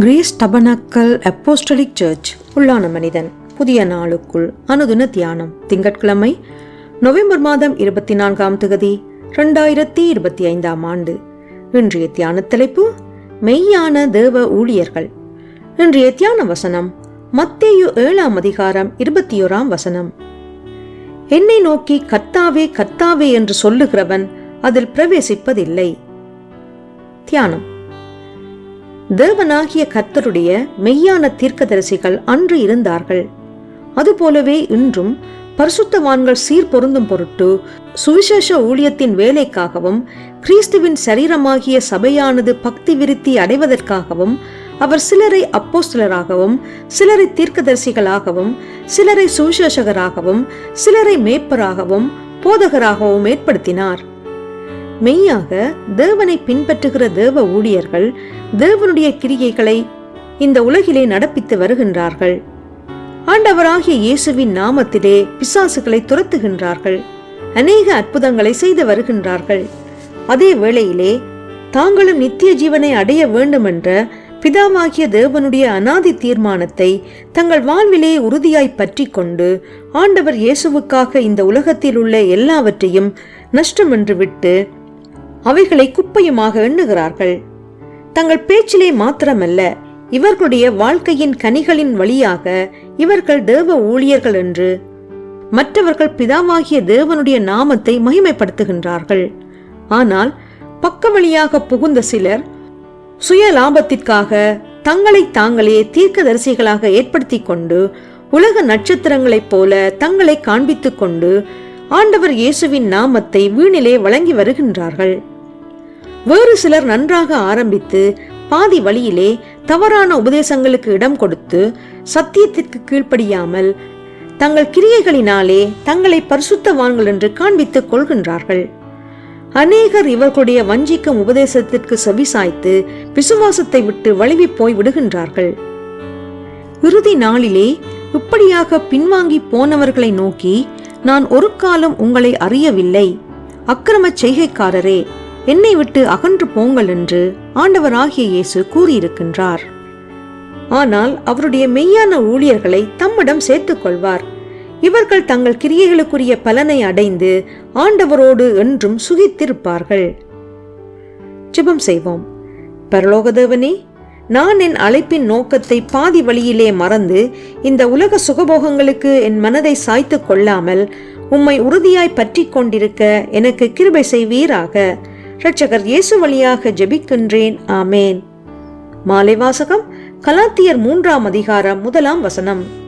Grace tabernacle apostolic search உள்ளான மனிதன். புதிய நாளுக்குள் அனுதின தியானம். திங்கட்கிழமை நவம்பர் மாதம் இருபத்தி நான்காம் தகுதி ரெண்டாயிரத்தி இருபத்தி ஐந்தாம் ஆண்டு. இன்றைய தியான தலைப்பு மெய்யான தேவ ஊழியர்கள். இன்றைய தியான வசனம் மத்தேயு ஏழாம் அதிகாரம் இருபத்தி ஓராம் வசனம். என்னை நோக்கி கர்த்தாவே கர்த்தாவே என்று சொல்லுகிறவன் அதில் பிரவேசிப்பதில்லை. தியானம். தேவனாகிய கர்த்தருடைய மெய்யான தீர்க்கதரிசிகள் அன்று இருந்தார்கள். அதுபோலவே இன்றும் பரிசுத்தவான்கள் சீர் பொருந்தும் பொருட்டு சுவிசேஷ ஊழியத்தின் வேலைக்காகவும் கிறிஸ்துவின் சரீரமாகிய சபையானது பக்தி விருத்தி அடைவதற்காகவும் அவர் சிலரை அப்போஸ்தலராகவும் சிலரை தீர்க்கதரிசிகளாகவும் சிலரை சுவிசேஷகராகவும் சிலரை மேய்ப்பராகவும் போதகராகவும் ஏற்படுத்தினார். மெய்யாக தேவனை பின்பற்றுகிற தேவ ஊழியர்கள் தேவனுடைய கிரியைகளை இந்த உலகிலே நடப்பித்து வருகின்றார்கள். ஆண்டவராகிய இயேசுவின் நாமத்திலே பிசாசுகளை துரத்துகின்றார்கள். அநேக அற்புதங்களை செய்து வருகின்றார்கள். அதே வேளையிலே தாங்களும் நித்திய ஜீவனை அடைய வேண்டுமென்ற பிதாவாகிய தேவனுடைய அனாதி தீர்மானத்தை தங்கள் வாழ்விலே உறுதியாய் பற்றி கொண்டு ஆண்டவர் இயேசுவுக்காக இந்த உலகத்தில் உள்ள எல்லாவற்றையும் நஷ்டமென்று விட்டு அவைகளை குப்பையுமாக எண்ணுகிறார்கள். தங்கள் பேச்சிலே மாத்திரமல்ல இவர்களுடைய வாழ்க்கையின் கனிகளின் வழியாக இவர்கள் தேவ ஊழியர்கள் என்று மற்றவர்கள் பிதாவாகிய தேவனுடைய நாமத்தை மகிமைப்படுத்துகின்றார்கள். ஆனால் பக்க வழியாக புகுந்த சிலர் சுய லாபத்திற்காக தங்களை தாங்களே தீர்க்கதரிசிகளாக ஏற்படுத்தி கொண்டு உலக நட்சத்திரங்களைப் போல தங்களை காண்பித்துக் கொண்டு ஆண்டவர் இயேசுவின் நாமத்தை வீணிலே வழங்கி வருகின்றார்கள். வேறு சிலர் நன்றாக ஆரம்பித்து பாதி வழியிலே தவறான உபதேசங்களுக்கு இடம் கொடுத்து சத்தியத்திற்கு கீழ்ப்படியாமல் தங்கள் கிரியைகளினாலே தங்களை பரிசுத்தவான்கள் என்று காண்பித்துக் கொள்கின்றார்கள். அநேகர் இவர்களுடைய வஞ்சிக்கும் உபதேசத்திற்கு செவிசாய்த்து விசுவாசத்தை விட்டு வழுவி போய் விடுகின்றார்கள். இறுதி நாளிலே இப்படியாக பின்வாங்கி போனவர்களை நோக்கி நான் ஒரு காலம் உங்களை அறியவில்லை. அக்கிரமச் செய்கைக்காரரே என்னை விட்டு அகன்று போங்கள் என்று ஆண்டவராகிய இயேசு கூறியிருக்கின்றார். ஆனால் அவருடைய மெய்யான ஊழியர்களை தம்மிடம் சேர்த்துக் கொள்வார் இவர்கள் தங்கள் கிரியைகளுக்குரிய பலனை அடைந்து ஆண்டவரோடு என்றும் சுகித்திருப்பார்கள். ஜெபம் செய்வோம். பரலோகதேவனே நான் என் அழைப்பின் நோக்கத்தை பாதி வழியிலே மறந்து இந்த உலக சுகபோகங்களுக்கு என் மனதை சாய்த்து கொள்ளாமல் உம்மை உறுதியாய் பற்றி கொண்டிருக்க எனக்கு கிருபை செய்வீராக. ரட்சகர் இயேசு வழியாக ஜெபிக்கின்றேன். ஆமேன். மாலை வாசகம் கலாத்தியர் மூன்றாம் அதிகாரம் முதலாம் வசனம்.